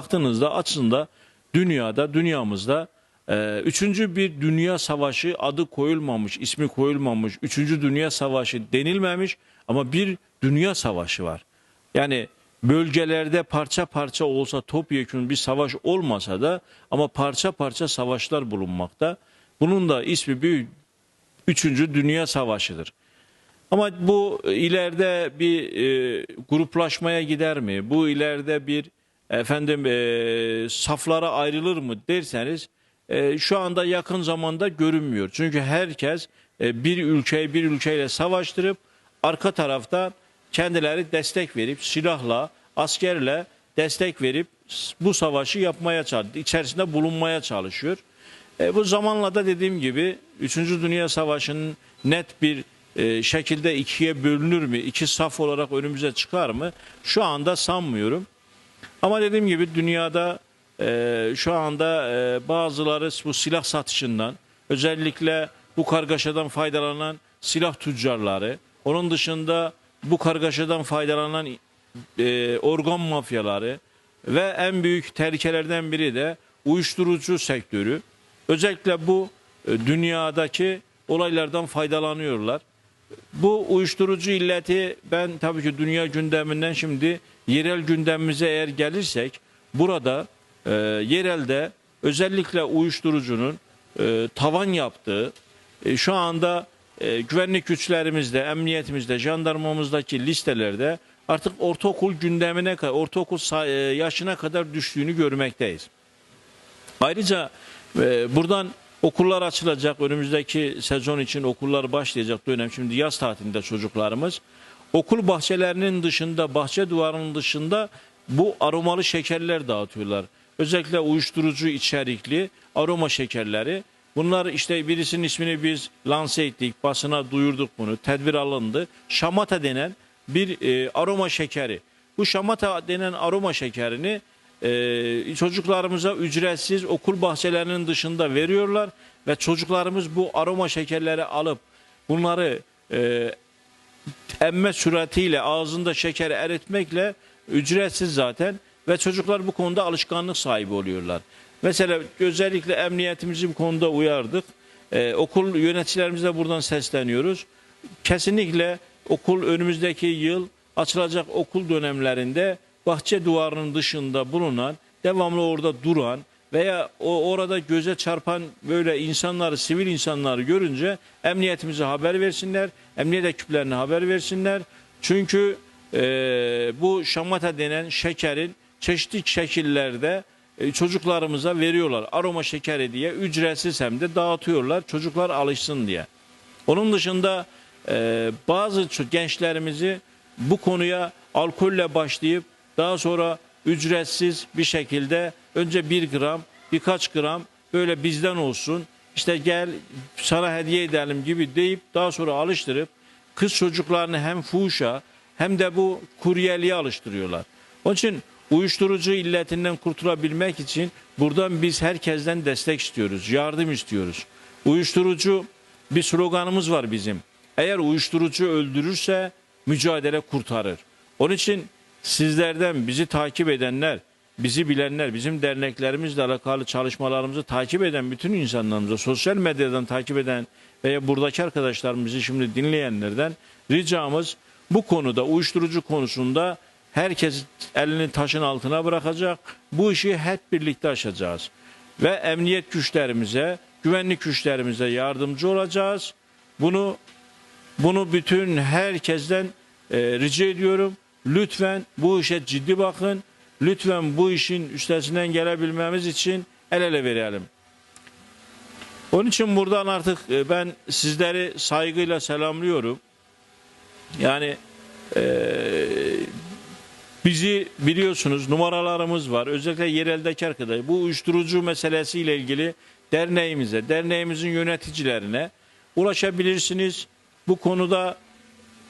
baktığınızda aslında dünyada, dünyamızda e, üçüncü bir dünya savaşı adı koyulmamış, ismi koyulmamış, üçüncü dünya savaşı denilmemiş ama bir dünya savaşı var. Yani bölgelerde parça parça olsa topyekun bir savaş olmasa da ama parça parça savaşlar bulunmakta. Bunun da ismi bir üçüncü dünya savaşıdır. Ama bu ileride bir e, gruplaşmaya gider mi? Bu ileride bir efendim e, saflara ayrılır mı derseniz e, şu anda yakın zamanda görünmüyor. Çünkü herkes e, bir ülkeyi bir ülkeyle savaştırıp arka tarafta kendileri destek verip silahla, askerle destek verip bu savaşı yapmaya çalışıyor. içerisinde bulunmaya çalışıyor. E, bu zamanla da dediğim gibi 3. Dünya Savaşı'nın net bir e, şekilde ikiye bölünür mü? iki saf olarak önümüze çıkar mı? Şu anda sanmıyorum. Ama dediğim gibi dünyada e, şu anda e, bazıları bu silah satışından özellikle bu kargaşadan faydalanan silah tüccarları, onun dışında bu kargaşadan faydalanan e, organ mafyaları ve en büyük tehlikelerden biri de uyuşturucu sektörü. Özellikle bu e, dünyadaki olaylardan faydalanıyorlar. Bu uyuşturucu illeti ben tabii ki dünya gündeminden şimdi yerel gündemimize eğer gelirsek burada e, yerelde özellikle uyuşturucunun e, tavan yaptığı e, şu anda e, güvenlik güçlerimizde, emniyetimizde, jandarmamızdaki listelerde artık ortaokul gündemine kadar, ortaokul e, yaşına kadar düştüğünü görmekteyiz. Ayrıca e, buradan okullar açılacak. Önümüzdeki sezon için okullar başlayacak dönem. Şimdi yaz tatilinde çocuklarımız. Okul bahçelerinin dışında, bahçe duvarının dışında bu aromalı şekerler dağıtıyorlar. Özellikle uyuşturucu içerikli aroma şekerleri. Bunlar işte birisinin ismini biz lanse ettik, basına duyurduk bunu, tedbir alındı. Şamata denen bir e, aroma şekeri. Bu şamata denen aroma şekerini e, çocuklarımıza ücretsiz okul bahçelerinin dışında veriyorlar ve çocuklarımız bu aroma şekerleri alıp bunları e, emme suretiyle ağzında şekeri eritmekle ücretsiz zaten ve çocuklar bu konuda alışkanlık sahibi oluyorlar. Mesela özellikle emniyetimizi bu konuda uyardık. Ee, okul yöneticilerimize buradan sesleniyoruz. Kesinlikle okul önümüzdeki yıl açılacak okul dönemlerinde bahçe duvarının dışında bulunan, devamlı orada duran veya o orada göze çarpan böyle insanları, sivil insanları görünce emniyetimize haber versinler, emniyet ekiplerine haber versinler. Çünkü e, bu şamata denen şekerin çeşitli şekillerde e, çocuklarımıza veriyorlar. Aroma şekeri diye ücretsiz hem de dağıtıyorlar çocuklar alışsın diye. Onun dışında e, bazı gençlerimizi bu konuya alkolle başlayıp daha sonra ücretsiz bir şekilde önce bir gram birkaç gram böyle bizden olsun işte gel sana hediye edelim gibi deyip daha sonra alıştırıp kız çocuklarını hem fuhuşa hem de bu kuryeliğe alıştırıyorlar. Onun için uyuşturucu illetinden kurtulabilmek için buradan biz herkesten destek istiyoruz, yardım istiyoruz. Uyuşturucu bir sloganımız var bizim. Eğer uyuşturucu öldürürse mücadele kurtarır. Onun için sizlerden bizi takip edenler, bizi bilenler, bizim derneklerimizle alakalı çalışmalarımızı takip eden bütün insanlarımıza, sosyal medyadan takip eden veya buradaki arkadaşlarımızı şimdi dinleyenlerden ricamız bu konuda uyuşturucu konusunda herkes elini taşın altına bırakacak. Bu işi hep birlikte aşacağız. Ve emniyet güçlerimize, güvenlik güçlerimize yardımcı olacağız. Bunu bunu bütün herkesten e, rica ediyorum. Lütfen bu işe ciddi bakın. Lütfen bu işin üstesinden gelebilmemiz için el ele verelim. Onun için buradan artık e, ben sizleri saygıyla selamlıyorum. Yani e, bizi biliyorsunuz numaralarımız var. Özellikle yereldeki arkadaş. Bu uyuşturucu meselesiyle ilgili derneğimize, derneğimizin yöneticilerine ulaşabilirsiniz. Bu konuda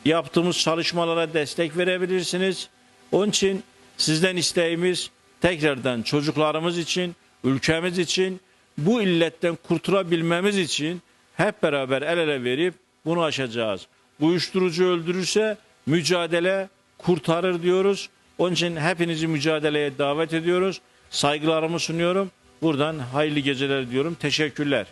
yaptığımız çalışmalara destek verebilirsiniz. Onun için sizden isteğimiz tekrardan çocuklarımız için, ülkemiz için, bu illetten kurtulabilmemiz için hep beraber el ele verip bunu aşacağız. Uyuşturucu öldürürse mücadele kurtarır diyoruz. Onun için hepinizi mücadeleye davet ediyoruz. Saygılarımı sunuyorum. Buradan hayırlı geceler diyorum. Teşekkürler.